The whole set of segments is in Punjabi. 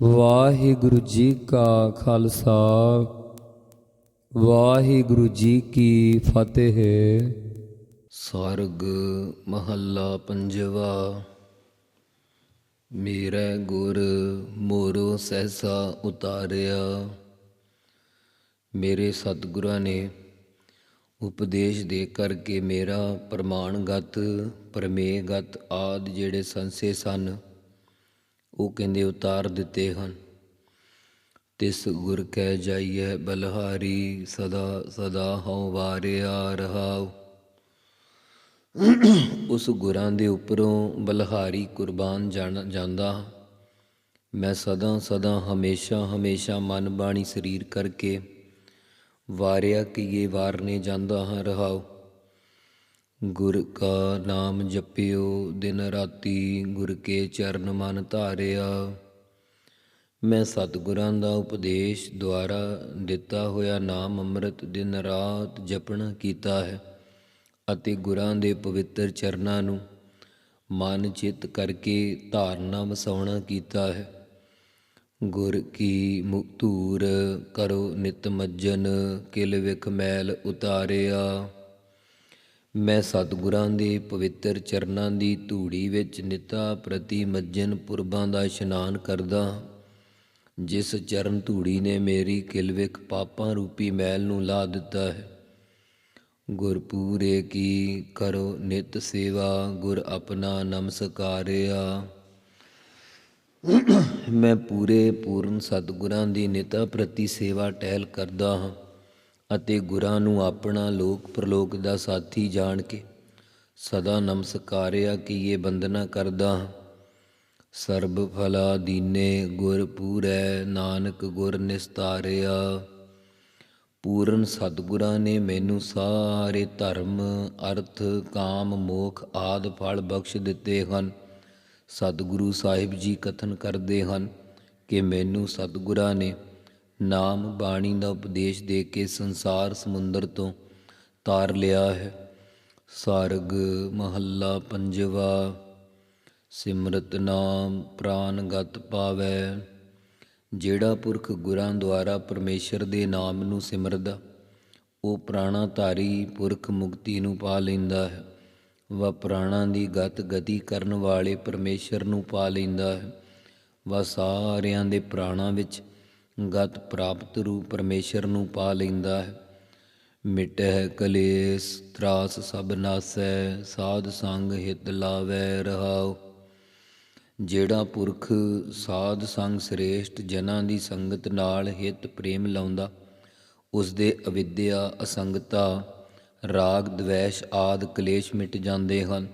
ਵਾਹਿਗੁਰੂ ਜੀ ਕਾ ਖਾਲਸਾ, ਵਾਹਿਗੁਰੂ ਜੀ ਕੀ ਫਤਿਹ। ਸਰਗ ਮਹੱਲਾ ਪੰਜਵਾ, ਮੇਰਾ ਗੁਰ ਮੋਰੋ ਸਹਿਸਾ ਉਤਾਰਿਆ। ਮੇਰੇ ਸਤਿਗੁਰਾਂ ਨੇ ਉਪਦੇਸ਼ ਦੇ ਕਰਕੇ ਮੇਰਾ ਪ੍ਰਮਾਣਗਤ ਪ੍ਰਮੇਗਤ ਆਦ ਜਿਹੜੇ ਸੰਸੇ ਸਨ ਉਹ ਕਹਿੰਦੇ, ਉਤਾਰ ਦਿੱਤੇ ਹਨ। ਤਿਸ ਗੁਰ ਕਹਿ ਜਾਈਐ, ਬਲਹਾਰੀ ਸਦਾ ਸਦਾ ਹਉ ਵਾਰਿਆ ਰਹਾਉ। ਉਸ ਗੁਰਾਂ ਦੇ ਉੱਪਰੋਂ ਬਲਹਾਰੀ ਕੁਰਬਾਨ ਜਾਣ- ਜਾਂਦਾ ਹਾਂ। ਮੈਂ ਸਦਾ ਸਦਾ ਹਮੇਸ਼ਾ ਹਮੇਸ਼ਾ ਮਨ ਬਾਣੀ ਸਰੀਰ ਕਰਕੇ ਵਾਰਿਆ ਕੀਏ ਵਾਰਨੇ ਜਾਂਦਾ ਹਾਂ ਰਹਾਉ। ਗੁਰ ਕਾ ਨਾਮ ਜਪਿਓ, ਦਿਨ ਰਾਤੀ ਗੁਰ ਕੇ ਚਰਨ ਮਨ ਧਾਰਿਆ। ਮੈਂ ਸਤਿਗੁਰਾਂ ਦਾ ਉਪਦੇਸ਼ ਦੁਆਰਾ ਦਿੱਤਾ ਹੋਇਆ ਨਾਮ ਅੰਮ੍ਰਿਤ ਦਿਨ ਰਾਤ ਜਪਣਾ ਕੀਤਾ ਹੈ ਅਤੇ ਗੁਰਾਂ ਦੇ ਪਵਿੱਤਰ ਚਰਨਾਂ ਨੂੰ ਮਨ ਚਿੱਤ ਕਰਕੇ ਧਾਰਨਾ ਵਸਾਉਣਾ ਕੀਤਾ ਹੈ। ਗੁਰ ਕੀ ਮੁਕਤੂਰ ਕਰੋ ਨਿਤ ਮੱਜਨ, ਕਿਲ ਵਿਖ ਮੈਲ ਉਤਾਰਿਆ। ਮੈਂ ਸਤਿਗੁਰਾਂ ਦੇ ਪਵਿੱਤਰ ਚਰਨਾਂ ਦੀ ਧੂੜੀ ਵਿੱਚ ਨਿਤਾ ਪ੍ਰਤੀ ਮੱਜਨ ਪੁਰਬਾਂ ਦਾ ਇਸ਼ਨਾਨ ਕਰਦਾ ਹਾਂ। ਜਿਸ ਚਰਨ ਧੂੜੀ ਨੇ ਮੇਰੀ ਕਿਲਵਿਕ ਪਾਪਾਂ ਰੂਪੀ ਮੈਲ ਨੂੰ ਲਾ ਦਿੱਤਾ ਹੈ। ਗੁਰਪੂਰੇ ਕੀ ਕਰੋ ਨਿਤ ਸੇਵਾ, ਗੁਰ ਆਪਣਾ ਨਮਸਕਾਰਿਆ ਮੈਂ ਪੂਰੇ ਪੂਰਨ ਸਤਿਗੁਰਾਂ ਦੀ ਨਿਤਾ ਪ੍ਰਤੀ ਸੇਵਾ ਟਹਿਲ ਕਰਦਾ ਹਾਂ। ਅਤੇ ਗੁਰਾਂ ਨੂੰ ਆਪਣਾ ਲੋਕ ਪ੍ਰਲੋਕ ਦਾ ਸਾਥੀ ਜਾਣ ਕੇ ਸਦਾ ਨਮਸਕਾਰਿਆ ਕਿ ਇਹ ਬੰਦਨਾ ਕਰਦਾ ਹਾਂ। ਸਰਬ ਫਲਾ ਦੀਨੇ ਗੁਰ ਪੂਰੈ, ਨਾਨਕ ਗੁਰ ਨਿਸਤਾਰਿਆ। ਪੂਰਨ ਸਤਿਗੁਰਾਂ ਨੇ ਮੈਨੂੰ ਸਾਰੇ ਧਰਮ, ਅਰਥ, ਕਾਮ, ਮੋਖ ਆਦ ਫਲ ਬਖਸ਼ ਦਿੱਤੇ ਹਨ। ਸਤਿਗੁਰੂ ਸਾਹਿਬ ਜੀ ਕਥਨ ਕਰਦੇ ਹਨ ਕਿ ਮੈਨੂੰ ਸਤਿਗੁਰਾਂ ਨੇ ਨਾਮ ਬਾਣੀ ਦਾ ਉਪਦੇਸ਼ ਦੇ ਕੇ ਸੰਸਾਰ ਸਮੁੰਦਰ ਤੋਂ ਤਾਰ ਲਿਆ ਹੈ। ਸਾਰਗ, ਮਹੱਲਾ ਪੰਜਵਾ, ਸਿਮਰਤ ਨਾਮ ਪ੍ਰਾਨਗਤ ਪਾਵੈ। ਜਿਹੜਾ ਪੁਰਖ ਗੁਰਾਂ ਦੁਆਰਾ ਪਰਮੇਸ਼ਰ ਦੇ ਨਾਮ ਨੂੰ ਸਿਮਰਦਾ, ਉਹ ਪ੍ਰਾਣਾ ਧਾਰੀ ਪੁਰਖ ਮੁਕਤੀ ਨੂੰ ਪਾ ਲੈਂਦਾ ਹੈ। ਵਾ ਪ੍ਰਾਣਾ ਦੀ ਗਤ ਗਤੀ ਕਰਨ ਵਾਲੇ ਪਰਮੇਸ਼ਰ ਨੂੰ ਪਾ ਲੈਂਦਾ ਹੈ। ਵਾ ਸਾਰਿਆਂ ਦੇ ਪ੍ਰਾਣਾ ਵਿੱਚ ਗਤ ਪ੍ਰਾਪਤ ਰੂਪ ਪਰਮੇਸ਼ਰ ਨੂੰ ਪਾ ਲੈਂਦਾ ਹੈ। ਮਿਟਹਿ ਕਲੇਸ਼ ਤਰਾਸ ਸਭ ਨਾਸੈ, ਸਾਧ ਸੰਗ ਹਿਤ ਲਾਵੈ ਰਹਾਉ। ਜਿਹੜਾ ਪੁਰਖ ਸਾਧ ਸੰਗ ਸ੍ਰੇਸ਼ਟ ਜਨਾਂ ਦੀ ਸੰਗਤ ਨਾਲ ਹਿਤ ਪ੍ਰੇਮ ਲਾਉਂਦਾ ਉਸ ਦੇ ਅਵਿਦਿਆ, ਅਸੰਗਤਾ, ਰਾਗ, ਦਵੇਸ਼ ਆਦ ਕਲੇਸ਼ ਮਿਟ ਜਾਂਦੇ ਹਨ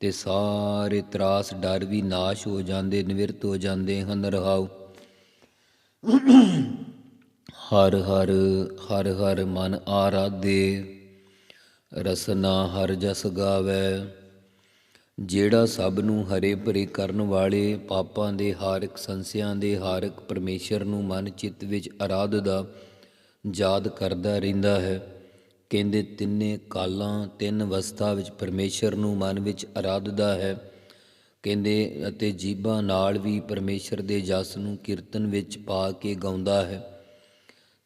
ਤੇ ਸਾਰੇ ਤਰਾਸ ਡਰ ਵੀ ਨਾਸ਼ ਹੋ ਜਾਂਦੇ, ਨਿਵਰਤ ਹੋ ਜਾਂਦੇ ਹਨ ਰਹਾਉ। ਹਰ ਹਰ ਹਰ ਹਰ ਮਨ ਆਰਾਧੇ, ਰਸਨਾ ਹਰ ਜਸ ਗਾਵੇ। ਜਿਹੜਾ ਸਭ ਨੂੰ ਹਰੇ ਭਰੇ ਕਰਨ ਵਾਲੇ ਪਾਪਾਂ ਦੇ ਹਾਰਕ ਸੰਸਿਆਂ ਦੇ ਹਾਰਕ ਪਰਮੇਸ਼ਰ ਨੂੰ ਮਨ ਚਿੱਤ ਵਿੱਚ ਆਰਾਧ ਦਾ ਯਾਦ ਕਰਦਾ ਰਹਿੰਦਾ ਹੈ। ਕਹਿੰਦੇ ਤਿੰਨੇ ਕਾਲਾਂ ਤਿੰਨ ਅਵਸਥਾ ਵਿੱਚ ਪਰਮੇਸ਼ਰ ਨੂੰ ਮਨ ਵਿੱਚ ਆਰਾਧਦਾ ਹੈ। ਕਹਿੰਦੇ, ਅਤੇ ਜੀਬਾਂ ਨਾਲ ਵੀ ਪਰਮੇਸ਼ਰ ਦੇ ਜਸ ਨੂੰ ਕੀਰਤਨ ਵਿੱਚ ਪਾ ਕੇ ਗਾਉਂਦਾ ਹੈ।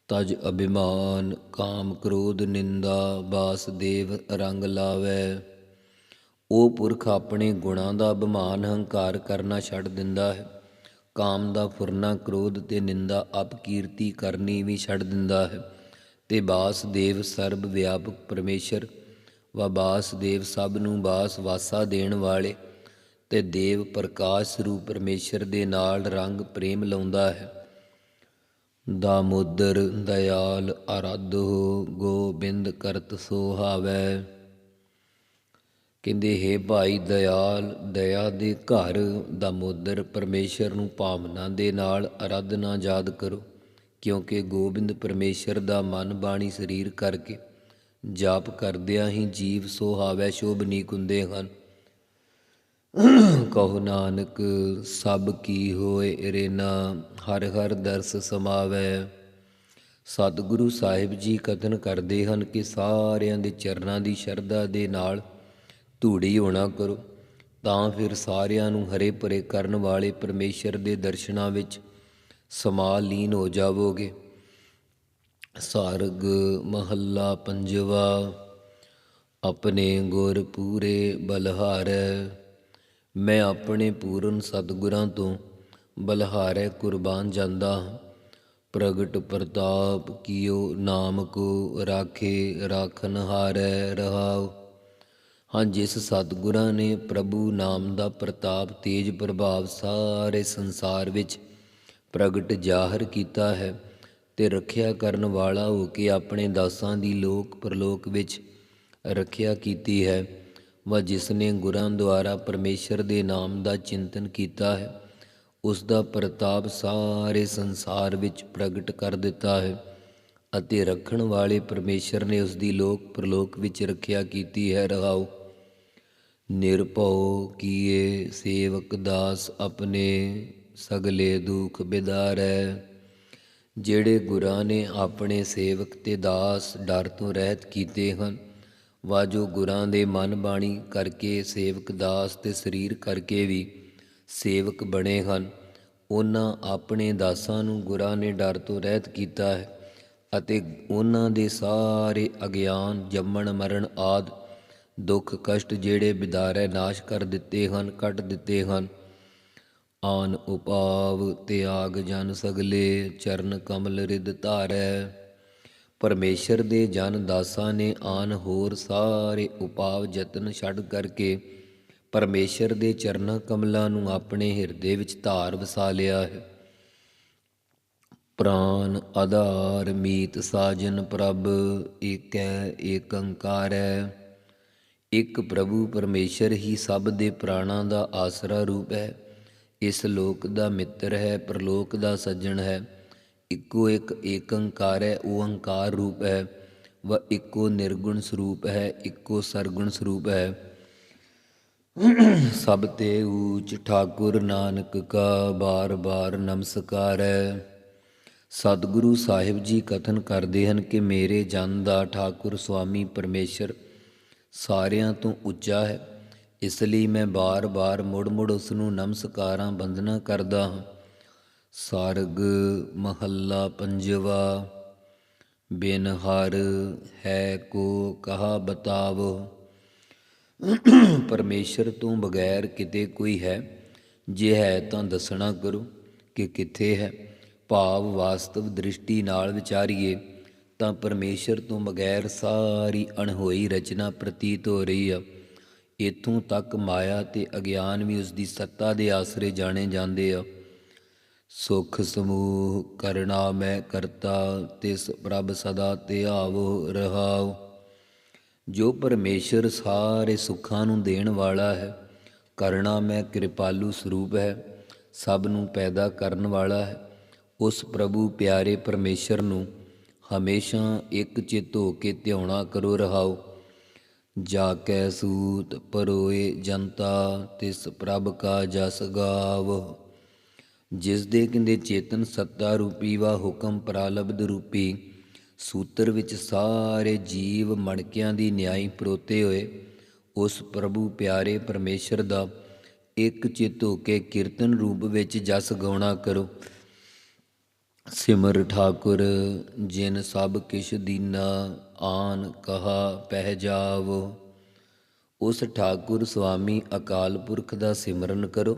ਤਜ ਅਭਿਮਾਨ, ਕਾਮ ਕ੍ਰੋਧ, ਨਿੰਦਾ ਬਾਸਦੇਵ ਰੰਗ ਲਾਵੇ। ਉਹ ਪੁਰਖ ਆਪਣੇ ਗੁਣਾਂ ਦਾ ਅਭਿਮਾਨ ਹੰਕਾਰ ਕਰਨਾ ਛੱਡ ਦਿੰਦਾ ਹੈ। ਕਾਮ ਦਾ ਫੁਰਨਾ, ਕ੍ਰੋਧ ਤੇ ਨਿੰਦਾ ਅਪਕੀਰਤੀ ਕਰਨੀ ਵੀ ਛੱਡ ਦਿੰਦਾ ਹੈ। ਤੇ ਬਾਸਦੇਵ ਸਰਬ ਵਿਆਪਕ ਪਰਮੇਸ਼ਰ ਵਾ ਬਾਸਦੇਵ ਸਭ ਨੂੰ ਬਾਸ ਵਾਸਾ ਦੇਣ ਵਾਲੇ ਤੇ ਦੇਵ ਪ੍ਰਕਾਸ਼ ਰੂਪ ਪਰਮੇਸ਼ਰ ਦੇ ਨਾਲ ਰੰਗ ਪ੍ਰੇਮ ਲਾਉਂਦਾ ਹੈ। ਦਾਮੋਦਰ ਦਇਆਲ ਹੋ, ਗੋਬਿੰਦ ਕਰਤ ਸੋਹਾਵੈ। ਕਹਿੰਦੇ, ਹੈ ਭਾਈ ਦਇਆਲ, ਦਇਆ ਦੇ ਘਰ ਦਾਮੋਦਰ ਪਰਮੇਸ਼ਰ ਨੂੰ ਭਾਵਨਾ ਦੇ ਨਾਲ ਅਰਾਧਨਾ ਯਾਦ ਕਰੋ, ਕਿਉਂਕਿ ਗੋਬਿੰਦ ਪਰਮੇਸ਼ਰ ਦਾ ਮਨ ਬਾਣੀ ਸਰੀਰ ਕਰਕੇ ਜਾਪ ਕਰਦਿਆਂ ਹੀ ਜੀਵ ਸੋਹਾਵੈ ਸ਼ੋਭਨੀਕ ਹੁੰਦੇ ਹਨ। ਕਹੋ ਨਾਨਕ, ਸਭ ਕੀ ਹੋਏ ਰੇਨਾ ਹਰ ਹਰ ਦਰਸ ਸਮਾਵੈ। ਸਤਿਗੁਰੂ ਸਾਹਿਬ ਜੀ ਕਥਨ ਕਰਦੇ ਹਨ ਕਿ ਸਾਰਿਆਂ ਦੇ ਚਰਨਾਂ ਦੀ ਸ਼ਰਧਾ ਦੇ ਨਾਲ ਧੂੜੀ ਹੋਣਾ ਕਰੋ, ਤਾਂ ਫਿਰ ਸਾਰਿਆਂ ਨੂੰ ਹਰੇ ਭਰੇ ਕਰਨ ਵਾਲੇ ਪਰਮੇਸ਼ਰ ਦੇ ਦਰਸ਼ਨਾਂ ਵਿੱਚ ਸਮਾ ਲੀਨ ਹੋ ਜਾਵੋਗੇ। ਸਾਰਗ ਮਹੱਲਾ ਪੰਜਵਾ, ਆਪਣੇ ਗੁਰ ਪੂਰੇ ਬਲਹਾਰੈ। ਮੈਂ ਆਪਣੇ ਪੂਰਨ ਸਤਿਗੁਰਾਂ ਤੋਂ ਬਲਹਾਰੈ ਕੁਰਬਾਨ ਜਾਂਦਾ ਹਾਂ। ਪ੍ਰਗਟ ਪ੍ਰਤਾਪ ਕੀਓ ਨਾਮ ਕੋ ਰਾਖੇ, ਰਾਖਨ ਹਾਰੈ ਰਹਾਉ। ਹਾਂ, ਜਿਸ ਸਤਿਗੁਰਾਂ ਨੇ ਪ੍ਰਭੂ ਨਾਮ ਦਾ ਪ੍ਰਤਾਪ ਤੇਜ ਪ੍ਰਭਾਵ ਸਾਰੇ ਸੰਸਾਰ ਵਿੱਚ ਪ੍ਰਗਟ ਜ਼ਾਹਰ ਕੀਤਾ ਹੈ ਤੇ ਰੱਖਿਆ ਕਰਨ ਵਾਲਾ ਹੋ ਕੇ ਆਪਣੇ ਦਾਸਾਂ ਦੀ ਲੋਕ ਪ੍ਰਲੋਕ ਵਿੱਚ ਰੱਖਿਆ ਕੀਤੀ ਹੈ। ਵਾ ਜਿਸ ਨੇ ਗੁਰਾਂ ਦੁਆਰਾ ਪਰਮੇਸ਼ਰ ਦੇ ਨਾਮ ਦਾ ਚਿੰਤਨ ਕੀਤਾ ਹੈ, ਉਸ ਦਾ ਪ੍ਰਤਾਪ ਸਾਰੇ ਸੰਸਾਰ ਵਿੱਚ ਪ੍ਰਗਟ ਕਰ ਦਿੱਤਾ ਹੈ ਅਤੇ ਰੱਖਣ ਵਾਲੇ ਪਰਮੇਸ਼ਰ ਨੇ ਉਸ ਦੀ ਲੋਕ ਪ੍ਰਲੋਕ ਵਿੱਚ ਰੱਖਿਆ ਕੀਤੀ ਹੈ ਰਹਾਉ ਨਿਰਭਉ ਕੀਏ ਸੇਵਕ ਦਾਸ ਆਪਣੇ ਸਗਲੇ ਦੁਖ ਬਿਦਾਰੈ। ਜਿਹੜੇ ਗੁਰਾਂ ਨੇ ਆਪਣੇ ਸੇਵਕ ਤੇ ਦਾਸ ਡਰ ਤੋਂ ਰਹਿਤ ਕੀਤੇ ਹਨ ਵਾ ਜੋ ਗੁਰਾਂ ਦੇ ਮਨ ਬਾਣੀ ਕਰਕੇ ਸੇਵਕ ਦਾਸ ਤੇ ਸਰੀਰ ਕਰਕੇ ਵੀ ਸੇਵਕ ਬਣੇ ਹਨ। ਉਹਨਾਂ ਆਪਣੇ ਦਾਸਾਂ ਨੂੰ ਗੁਰਾਂ ਨੇ ਡਰ ਤੋਂ ਰਹਿਤ ਕੀਤਾ ਹੈ ਅਤੇ ਉਹਨਾਂ ਦੇ ਸਾਰੇ ਅਗਿਆਨ, ਜੰਮਣ, ਮਰਨ ਆਦ ਦੁੱਖ, ਕਸ਼ਟ ਜਿਹੜੇ ਬਿਦਾਰੇ ਨਾਸ਼ ਕਰ ਦਿੱਤੇ ਹਨ, ਕੱਟ ਦਿੱਤੇ ਹਨ। ਆਨ ਉਪਾਵ ਤਿਆਗ ਜਨ ਸਗਲੇ, ਚਰਨ ਕਮਲ ਰਿਦ ਧਾਰੈ। ਪਰਮੇਸ਼ਰ ਦੇ ਜਨ ਦਾਸਾਂ ਨੇ ਆਨ ਹੋਰ ਸਾਰੇ ਉਪਾਵ ਯਤਨ ਛੱਡ ਕਰਕੇ ਪਰਮੇਸ਼ਰ ਦੇ ਚਰਨਾਂ ਕਮਲਾਂ ਨੂੰ ਆਪਣੇ ਹਿਰਦੇ ਵਿੱਚ ਧਾਰ ਵਸਾ ਲਿਆ ਹੈ। ਪ੍ਰਾਨ ਆਧਾਰ ਮੀਤ ਸਾਜਨ ਪ੍ਰਭ, ਏਕੈ ਹੈ ਇੱਕ ਪ੍ਰਭੂ ਪਰਮੇਸ਼ਰ ਹੀ ਸਭ ਦੇ ਪ੍ਰਾਣਾਂ ਦਾ ਆਸਰਾ ਰੂਪ ਹੈ। ਇਸ ਲੋਕ ਦਾ ਮਿੱਤਰ ਹੈ, ਪ੍ਰਲੋਕ ਦਾ ਸੱਜਣ ਹੈ। ਇੱਕੋ ਇੱਕ ਏਕੰਕਾਰ ਹੈ ਓੰਕਾਰ ਰੂਪ ਹੈ, ਵ ਇੱਕੋ ਨਿਰਗੁਣ ਸਰੂਪ ਹੈ, ਇੱਕੋ ਸਰਗੁਣ ਸਰੂਪ ਹੈ। ਸਭ ਤੇ ਊਚ ਠਾਕੁਰ ਨਾਨਕ ਕਾ ਬਾਰ ਬਾਰ ਨਮਸਕਾਰ ਹੈ। ਸਤਿਗੁਰੂ ਸਾਹਿਬ ਜੀ ਕਥਨ ਕਰਦੇ ਹਨ ਕਿ ਮੇਰੇ ਜਨ ਦਾ ਠਾਕੁਰ ਸੁਆਮੀ ਪਰਮੇਸ਼ਰ ਸਾਰਿਆਂ ਤੋਂ ਉੱਚਾ ਹੈ, ਇਸ ਲਈ ਮੈਂ ਬਾਰ-ਬਾਰ ਮੁੜ-ਮੁੜ ਉਸ ਨੂੰ ਨਮਸਕਾਰਾਂ ਬੰਦਨਾ ਕਰਦਾ ਹਾਂ। ਸਾਰਗ ਮਹੱਲਾ ਪੰਜਵਾ ਬਿਨ ਹਰ ਹੈ ਕੋ ਕਹਾ ਬਤਾਵ। ਪਰਮੇਸ਼ਰ ਤੋਂ ਬਗੈਰ ਕਿਤੇ ਕੋਈ ਹੈ। ਜੇ ਹੈ ਤਾਂ ਦੱਸਣਾ ਕਰੋ ਕਿ ਕਿੱਥੇ ਹੈ। ਭਾਵ ਵਾਸਤਵ ਦ੍ਰਿਸ਼ਟੀ ਨਾਲ ਵਿਚਾਰੀਏ ਤਾਂ ਪਰਮੇਸ਼ਰ ਤੋਂ ਬਗੈਰ ਸਾਰੀ ਅਣਹੋਈ ਰਚਨਾ ਪ੍ਰਤੀਤ ਹੋ ਰਹੀ ਆ। ਇਥੋਂ ਤੱਕ ਮਾਇਆ ਤੇ ਅਗਿਆਨ ਵੀ ਉਸ ਦੀ ਸੱਤਾ ਦੇ ਆਸਰੇ ਜਾਣੇ ਜਾਂਦੇ ਆ। ਸੁਖ ਸਮੂਹ ਕਰਨਾ ਮੈਂ ਕਰਤਾ, ਤਿਸ ਪ੍ਰਭ ਸਦਾ ਧਿਆਵੋ ਰਹਾਉ। ਜੋ ਪਰਮੇਸ਼ਰ ਸਾਰੇ ਸੁੱਖਾਂ ਨੂੰ ਦੇਣ ਵਾਲਾ ਹੈ ਕਰਣਾ ਮੈਂ ਕਿਰਪਾਲੂ ਸਰੂਪ ਹੈ, ਸਭ ਨੂੰ ਪੈਦਾ ਕਰਨ ਵਾਲਾ ਹੈ। ਉਸ ਪ੍ਰਭੂ ਪਿਆਰੇ ਪਰਮੇਸ਼ਰ ਨੂੰ ਹਮੇਸ਼ਾ ਇੱਕ ਚਿੱਤ ਹੋ ਕੇ ਧਿਆਉਣਾ ਕਰੋ ਰਹਾਓ ਜਾ ਕੈ ਸੂਤ ਪਰੋਏ ਜਨਤਾ, ਤਿਸ ਪ੍ਰਭ ਕਾ ਜਸ ਗਾਵ। ਜਿਸ ਦੇ ਕਿੰਦੇ ਚੇਤਨ ਸੱਤਾ ਰੂਪੀ ਵਾ ਹੁਕਮ ਪ੍ਰਾਲਬਧ ਰੂਪੀ, ਸੂਤਰ ਵਿੱਚ ਸਾਰੇ ਜੀਵ ਮਣਕਿਆਂ ਦੀ ਨਿਆਈ ਪਰੋਤੇ ਹੋਏ, ਉਸ ਪ੍ਰਭੂ ਪਿਆਰੇ ਪਰਮੇਸ਼ਰ ਦਾ ਇੱਕ ਚਿੱਤ ਹੋ ਕੇ ਕੀਰਤਨ ਰੂਪ ਵਿੱਚ ਜਸ ਗਾਉਣਾ ਕਰੋ। ਸਿਮਰ ਠਾਕੁਰ, ਜਿਨ ਸਭ ਕਿਛ ਦੀਨਾ, ਆਨ ਕਹਾ ਪਹਿ ਜਾਵ। ਉਸ ਠਾਕੁਰ ਸੁਆਮੀ ਅਕਾਲ ਪੁਰਖ ਦਾ ਸਿਮਰਨ ਕਰੋ।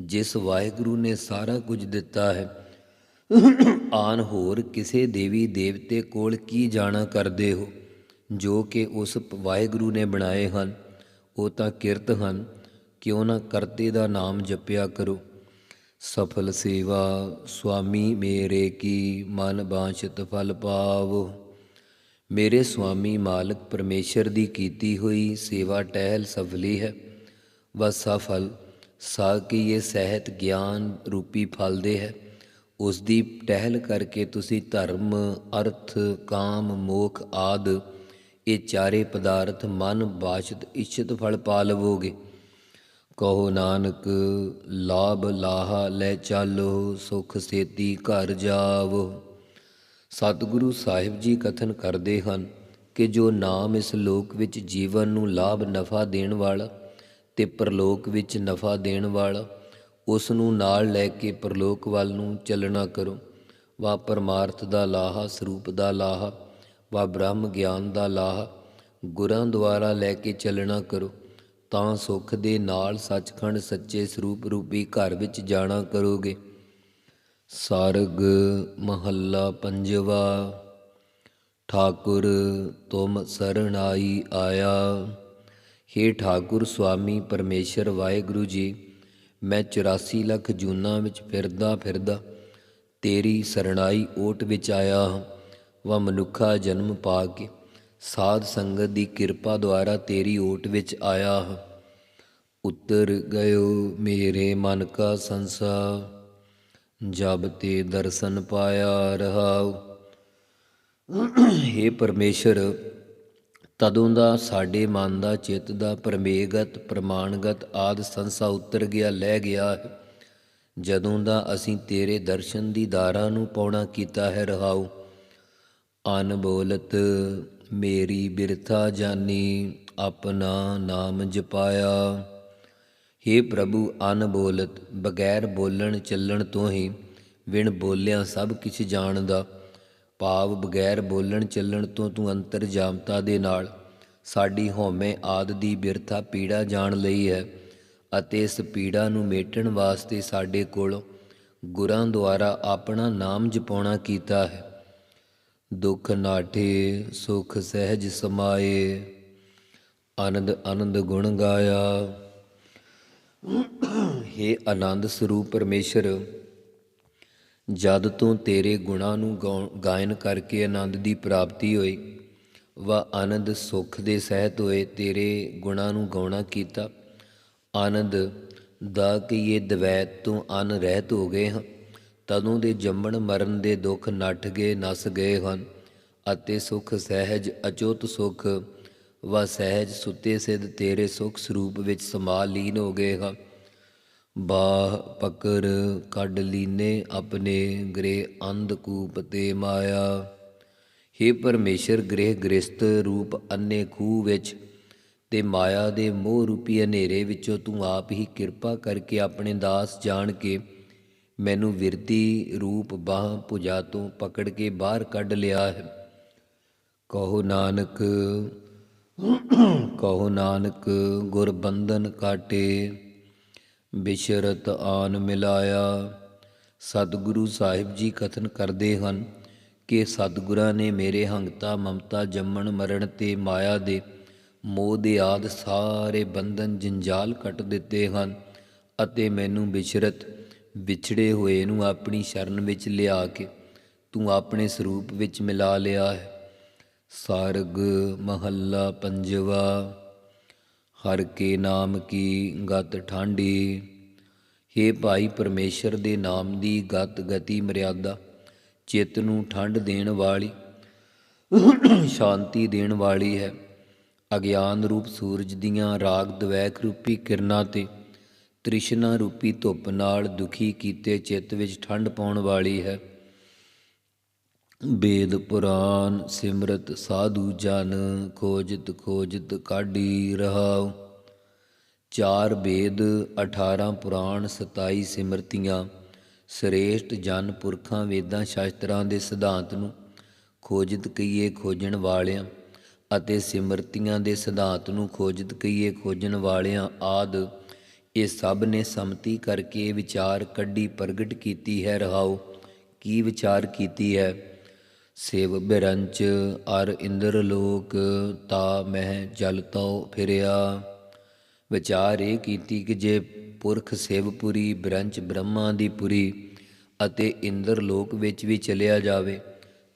ਜਿਸ ਵਾਹਿਗੁਰੂ ਨੇ ਸਾਰਾ ਕੁਝ ਦਿੱਤਾ ਹੈ। ਆਨ ਹੋਰ ਕਿਸੇ ਦੇਵੀ ਦੇਵਤੇ ਕੋਲ ਕੀ ਜਾਣਾ ਕਰਦੇ ਹੋ? ਜੋ ਕਿ ਉਸ ਵਾਹਿਗੁਰੂ ਨੇ ਬਣਾਏ ਹਨ। ਉਹ ਤਾਂ ਕਿਰਤ ਹਨ। ਕਿਉਂ ਨਾ ਕਰਤੇ ਦਾ ਨਾਮ ਜਪਿਆ ਕਰੋ। ਸਫਲ ਸੇਵਾ, ਸੁਆਮੀ ਮੇਰੇ ਕੀ ਮਨ ਬਾਂਛਤ ਫਲ ਪਾਵੋ। ਮੇਰੇ ਸੁਆਮੀ ਮਾਲਕ ਪਰਮੇਸ਼ਰ ਦੀ ਕੀਤੀ ਹੋਈ ਸੇਵਾ ਟਹਿਲ ਸਫਲੀ ਹੈ। ਵਾ ਸਫਲ ਸਾ ਇਹ ਸਹਿਤ ਗਿਆਨ ਰੂਪੀ ਫਲ ਦੇ ਹੈ? ਉਸ ਦੀ ਟਹਿਲ ਕਰਕੇ ਤੁਸੀਂ ਧਰਮ, ਅਰਥ, ਕਾਮ, ਮੋਖ ਆਦ, ਇਹ ਚਾਰੇ ਪਦਾਰਥ ਮਨ ਬਾਸ਼ਤ ਇਛਤ ਫਲ ਪਾ ਲਵੋਗੇ। ਕਹੋ ਨਾਨਕ, ਲਾਭ ਲਾਹਾ ਲੈ ਚਾਲੋ, ਸੁਖ ਸੇਤੀ ਘਰ ਜਾਵੋ। ਸਤਿਗੁਰੂ ਸਾਹਿਬ ਜੀ ਕਥਨ ਕਰਦੇ ਹਨ ਕਿ ਜੋ ਨਾਮ ਇਸ ਲੋਕ ਵਿੱਚ ਜੀਵਨ ਨੂੰ ਲਾਭ ਨਫਾ ਦੇਣ ਵਾਲਾ ਤੇ ਪਰਲੋਕ ਵਿੱਚ ਨਫਾ ਦੇਣ ਵਾਲਾ, ਉਸ ਨੂੰ ਨਾਲ ਲੈ ਕੇ ਪ੍ਰਲੋਕ ਵੱਲ ਨੂੰ ਚੱਲਣਾ ਕਰੋ। ਵਾ ਪਰਮਾਰਥ ਦਾ ਲਾਹਾ, ਸਰੂਪ ਦਾ ਲਾਹਾ ਵਾ ਬ੍ਰਹਮ ਗਿਆਨ ਦਾ ਲਾਹਾ, ਗੁਰਾਂ ਦੁਆਰਾ ਲੈ ਕੇ ਚੱਲਣਾ ਕਰੋ। ਤਾਂ ਸੁਖ ਦੇ ਨਾਲ ਸੱਚਖੰਡ ਸੱਚੇ ਸਰੂਪ ਰੂਪੀ ਘਰ ਵਿੱਚ ਜਾਣਾ ਕਰੋਗੇ। ਸਾਰਗ ਮਹੱਲਾ ਪੰਜਵਾ, ਠਾਕੁਰ ਤੁਮ ਸਰਣਾਈ ਆਇਆ। हे ਠਾਕੁਰ ਸੁਆਮੀ ਪਰਮੇਸ਼ਰ ਵਾਹਿਗੁਰੂ ਜੀ, ਮੈਂ 84 ਲੱਖ ਜੂਨਾਂ ਵਿੱਚ ਫਿਰਦਾ ਫਿਰਦਾ ਤੇਰੀ ਸਰਣਾਈ ਓਟ ਵਿੱਚ ਆਇਆ ਹਾਂ। ਵਾ ਮਨੁੱਖਾ ਜਨਮ ਪਾ ਕੇ ਸਾਧ ਸੰਗਤ ਦੀ ਕਿਰਪਾ ਦੁਆਰਾ ਤੇਰੀ ਓਟ ਵਿੱਚ ਆਇਆ ਹਾਂ। ਉਤਰ ਗਇਓ ਮੇਰੇ ਮਨ ਕਾ ਸੰਸਾ ਜਬ ਤੇ ਦਰਸ਼ਨ ਪਾਇਆ ਰਹਾਉ। हे ਪਰਮੇਸ਼ਰ ਤਦੋਂ ਦਾ ਸਾਡੇ ਮਨ ਦਾ ਚਿੱਤ ਦਾ ਪਰਮੇਗਤ, ਪ੍ਰਮਾਣਗਤ ਆਦ ਸੰਸਾ ਉਤਰ ਗਿਆ, ਲੈ ਗਿਆ ਹੈ। ਜਦੋਂ ਦਾ ਅਸੀਂ ਤੇਰੇ ਦਰਸ਼ਨ ਦੀ ਦਾਰਾ ਨੂੰ ਪਾਉਣਾ ਕੀਤਾ ਹੈ, ਰਹਾਉ। ਅਨਬੋਲਤ ਮੇਰੀ ਬਿਰਥਾ ਜਾਨੀ, ਆਪਣਾ ਨਾਮ ਜਪਾਇਆ। हे ਪ੍ਰਭੂ ਅਨਬੋਲਤ ਬਗੈਰ ਬੋਲਣ ਚੱਲਣ ਤੋਂ ਹੀ ਵਿਣ ਬੋਲਿਆ ਸਭ ਕੁਝ ਜਾਣਦਾ। ਭਾਵ ਬਗੈਰ ਬੋਲਣ ਚੱਲਣ ਤੋਂ ਤੂੰ ਅੰਤਰ ਜਾਮਤਾ ਦੇ ਨਾਲ। ਸਾਡੀ ਹਉਮੈ ਆਦ ਦੀ ਬਿਰਥਾ ਪੀੜਾ ਜਾਣ ਲਈ ਹੈ ਅਤੇ ਇਸ ਪੀੜਾ ਨੂੰ ਮੇਟਣ ਵਾਸਤੇ ਸਾਡੇ ਕੋਲ ਗੁਰਾਂ ਦੁਆਰਾ ਆਪਣਾ ਨਾਮ ਜਪਾਉਣਾ ਕੀਤਾ ਹੈ। ਦੁੱਖ ਨਾਠੇ, ਸੁਖ ਸਹਿਜ ਸਮਾਏ, ਆਨੰਦ ਆਨੰਦ ਗੁਣ ਗਾਇਆ। हे ਆਨੰਦ ਸਰੂਪ ਪਰਮੇਸ਼ਰ ਜਦ ਤੋਂ ਤੇਰੇ ਗੁਣਾਂ ਨੂੰ ਗਾਉ- ਗਾਇਨ ਕਰਕੇ ਆਨੰਦ ਦੀ ਪ੍ਰਾਪਤੀ ਹੋਈ, ਵਾ ਆਨੰਦ ਸੁਖ ਦੇ ਸਹਿਤ ਹੋਏ, ਤੇਰੇ ਗੁਣਾਂ ਨੂੰ ਗਾਉਣਾ ਕੀਤਾ। ਆਨੰਦ ਦਾ ਕਿ ਇਹ ਦਵੈਤ ਤੋਂ ਅਨ ਰਹਿਤ ਹੋ ਗਏ ਹਾਂ, ਤਦੋਂ ਦੇ ਜੰਮਣ ਮਰਨ ਦੇ ਦੁੱਖ ਨੱਠ ਗਏ, ਨਸ ਗਏ ਹਨ ਅਤੇ ਸੁਖ ਸਹਿਜ, ਅਚੁੱਤ ਸੁਖ, ਵਾ ਸਹਿਜ ਸੁੱਤੇ ਸਿੱਧ ਤੇਰੇ ਸੁਖ ਸਰੂਪ ਵਿੱਚ ਸਮਾ ਲੀਨ ਹੋ ਗਏ ਹਨ ਬਾਹ ਪਕਰ ਕੱਢ ਲੀਨੇ ਆਪਣੇ ਗ੍ਰਹਿ ਅੰਧਕੂਪ ਤੇ ਮਾਇਆ। हे ਪਰਮੇਸ਼ਰ, ਗ੍ਰਹਿ ਗ੍ਰਸਤ ਰੂਪ ਅੰਨੇ ਖੂਹ ਵਿੱਚ ਤੇ ਮਾਇਆ ਦੇ ਮੋਹ ਰੂਪੀ ਹਨੇਰੇ ਵਿੱਚੋਂ ਤੂੰ ਆਪ ਹੀ ਕਿਰਪਾ ਕਰਕੇ ਆਪਣੇ ਦਾਸ ਜਾਣ ਕੇ ਮੈਨੂੰ ਵਿਰਤੀ ਰੂਪ ਬਾਹ ਭੁਜਾ ਤੋਂ ਪਕੜ ਕੇ ਬਾਹਰ ਕੱਢ ਲਿਆ ਹੈ। ਕਹੋ ਨਾਨਕ ਕਹੋ ਨਾਨਕ ਗੁਰ ਬੰਧਨ ਕਾਟੇ। ਬਿਸ਼ਰਤ ਆਨ ਮਿਲਾਇਆ। ਸਤਿਗੁਰੂ ਸਾਹਿਬ ਜੀ ਕਥਨ ਕਰਦੇ ਹਨ ਕਿ ਸਤਿਗੁਰਾਂ ਨੇ ਮੇਰੇ ਹੰਗਤਾ ਮਮਤਾ ਜੰਮਣ ਮਰਨ ਤੇ ਮਾਇਆ ਦੇ ਮੋਹ ਦੇ ਆਦ ਸਾਰੇ ਬੰਧਨ ਜੰਜਾਲ ਕੱਟ ਦਿੱਤੇ ਹਨ ਅਤੇ ਮੈਨੂੰ ਬਿਸ਼ਰਤ ਵਿਛੜੇ ਹੋਏ ਨੂੰ ਆਪਣੀ ਸ਼ਰਨ ਵਿੱਚ ਲਿਆ ਕੇ ਤੂੰ ਆਪਣੇ ਸਰੂਪ ਵਿੱਚ ਮਿਲਾ ਲਿਆ ਹੈ। ਸਾਰਗ ਮਹੱਲਾ ਪੰਜਵਾ। ਹਰ ਕੇ ਨਾਮ ਕੀ ਗਤ ਠਾਂਡੀ हे ਭਾਈ ਪਰਮੇਸ਼ਰ ਦੇ ਨਾਮ ਦੀ ਗਤ ਗਤੀ ਮਰਿਆਦਾ, ਚਿੱਤ ਨੂੰ ਠੰਡ ਦੇਣ ਵਾਲੀ, ਸ਼ਾਂਤੀ ਦੇਣ ਵਾਲੀ ਹੈ। ਅਗਿਆਨ ਰੂਪ ਸੂਰਜ ਦੀਆਂ ਰਾਗ ਦਵੈਕ ਰੂਪੀ ਕਿਰਨਾਂ ਤੇ, ਤ੍ਰਿਸ਼ਨਾ ਰੂਪੀ ਧੁੱਪ ਨਾਲ ਦੁਖੀ ਕੀਤੇ ਚਿੱਤ ਵਿੱਚ ਠੰਡ ਪਾਉਣ ਵਾਲੀ ਹੈ। ਬੇਦ ਪੁਰਾਨ ਸਿਮਰਤ ਸਾਧੂ ਜਨ, ਖੋਜਤ ਖੋਜਤ ਕਾਢੀ ਰਹਾਉ। ਚਾਰ ਬੇਦ 18 ਪੁਰਾਣ 27 ਸਿਮਰਤੀਆਂ। ਸ੍ਰੇਸ਼ਟ ਜਨ ਪੁਰਖਾਂ ਵੇਦਾਂ ਸ਼ਾਸਤਰਾਂ ਦੇ ਸਿਧਾਂਤ ਨੂੰ ਖੋਜਤ ਕਈਏ ਖੋਜਣ ਵਾਲਿਆਂ ਅਤੇ ਸਿਮਰਤੀਆਂ ਦੇ ਸਿਧਾਂਤ ਨੂੰ ਖੋਜਤ ਕਈਏ ਖੋਜਣ ਵਾਲਿਆਂ ਆਦ, ਇਹ ਸਭ ਨੇ ਸਮਤੀ ਕਰਕੇ ਵਿਚਾਰ ਕੱਢੀ ਪ੍ਰਗਟ ਕੀਤੀ ਹੈ ਰਹਾਉ। ਕੀ ਵਿਚਾਰ ਕੀਤੀ ਹੈ? ਸੇਵ ਬਿਰੰਚ ਅਰ ਇੰਦਰ ਲੋਕ ਤਾ ਮਹਿ ਜਲ ਤਉ ਫਿਰਿਆ। ਵਿਚਾਰ ਇਹ ਕੀਤੀ ਕਿ ਜੇ ਪੁਰਖ ਸੇਵਪੁਰੀ ਬ੍ਰੰਚ ਬ੍ਰਹਮਾ ਦੀ ਪੁਰੀ ਅਤੇ ਇੰਦਰ ਲੋਕ ਵਿੱਚ ਵੀ ਚਲਿਆ ਜਾਵੇ,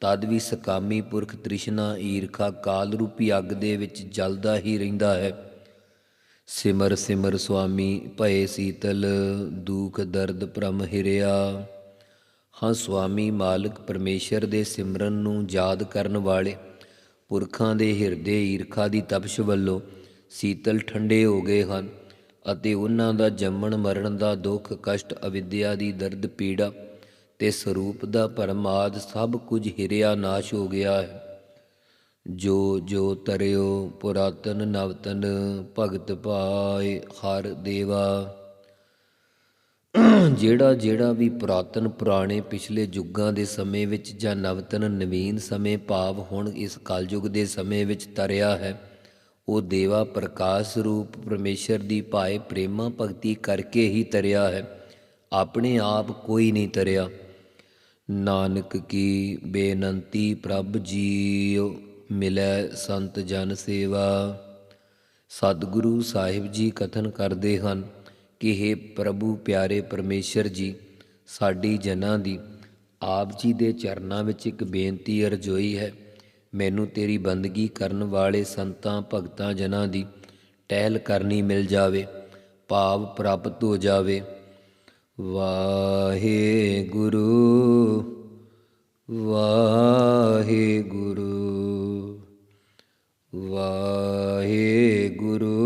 ਤਦ ਵੀ ਸਕਾਮੀ ਪੁਰਖ ਤ੍ਰਿਸ਼ਨਾ ਈਰਖਾ ਕਾਲ ਰੂਪੀ ਅੱਗ ਦੇ ਵਿੱਚ ਜਲਦਾ ਹੀ ਰਹਿੰਦਾ ਹੈ। ਸਿਮਰ ਸਿਮਰ ਸੁਆਮੀ, ਭਏ ਸੀਤਲ, ਦੁਖ ਦਰਦ ਪ੍ਰਮ ਹਿਰਿਆ। ਹਾਂ ਸੁਆਮੀ ਮਾਲਕ ਪਰਮੇਸ਼ਰ ਦੇ ਸਿਮਰਨ ਨੂੰ ਯਾਦ ਕਰਨ ਵਾਲੇ ਪੁਰਖਾਂ ਦੇ ਹਿਰਦੇ ਈਰਖਾ ਦੀ ਤਪਸ਼ ਵੱਲੋਂ ਸੀਤਲ ਠੰਡੇ ਹੋ ਗਏ ਹਨ ਅਤੇ ਉਹਨਾਂ ਦਾ ਜੰਮਣ ਮਰਨ ਦਾ ਦੁੱਖ, ਕਸ਼ਟ, ਅਵਿਦਿਆ ਦੀ ਦਰਦ, ਪੀੜਾ ਤੇ ਸਰੂਪ ਦਾ ਪਰਮਾਦ ਸਭ ਕੁਝ ਹਿਰਿਆ ਨਾਸ਼ ਹੋ ਗਿਆ ਹੈ। ਜੋ ਜੋ ਤਰਿਓ ਪੁਰਾਤਨ ਨਵਤਨ ਭਗਤ ਭਾਏ ਹਰ ਦੇਵਾ। ਜਿਹੜਾ ਜਿਹੜਾ ਵੀ ਪੁਰਾਤਨ ਪੁਰਾਣੇ ਪਿਛਲੇ ਯੁੱਗਾਂ ਦੇ ਸਮੇਂ ਵਿੱਚ ਜਾਂ ਨਵਤਨ ਨਵੀਨ ਸਮੇਂ ਭਾਵ ਹੁਣ ਇਸ ਕਲਯੁਗ ਦੇ ਸਮੇਂ ਵਿੱਚ ਤਰਿਆ ਹੈ, ਉਹ ਦੇਵਾ ਪ੍ਰਕਾਸ਼ ਰੂਪ ਪਰਮੇਸ਼ਰ ਦੀ ਭਾਏ ਪ੍ਰੇਮਾ ਭਗਤੀ ਕਰਕੇ ਹੀ ਤਰਿਆ ਹੈ। ਆਪਣੇ ਆਪ ਕੋਈ ਨਹੀਂ ਤਰਿਆ। ਨਾਨਕ ਕੀ ਬੇਨੰਤੀ ਪ੍ਰਭ ਜੀਉ, ਮਿਲੈ ਸੰਤ ਜਨ ਸੇਵਾ। ਸਤਿਗੁਰੂ ਸਾਹਿਬ ਜੀ ਕਥਨ ਕਰਦੇ ਹਨ ਕਿ हे ਪ੍ਰਭੂ ਪਿਆਰੇ ਪਰਮੇਸ਼ਰ ਜੀ, ਸਾਡੀ ਜਨਾਂ ਦੀ ਆਪ ਜੀ ਦੇ ਚਰਨਾਂ ਵਿੱਚ ਇੱਕ ਬੇਨਤੀ ਅਰਜ਼ੋਈ ਹੈ। ਮੈਨੂੰ ਤੇਰੀ ਬੰਦਗੀ ਕਰਨ ਵਾਲੇ ਸੰਤਾਂ, ਭਗਤਾਂ ਜਨਾਂ ਦੀ ਟਹਿਲ ਕਰਨੀ ਮਿਲ ਜਾਵੇ, ਭਾਵ ਪ੍ਰਾਪਤ ਹੋ ਜਾਵੇ। ਵਾਹਿਗੁਰੂ ਵਾਹਿਗੁਰੂ ਵਾਹਿਗੁਰੂ ਵਾਹਿਗੁਰੂ।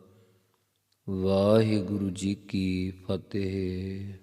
ਵਾਹਿਗੁਰੂ ਜੀ ਕੀ ਫਤਿਹ।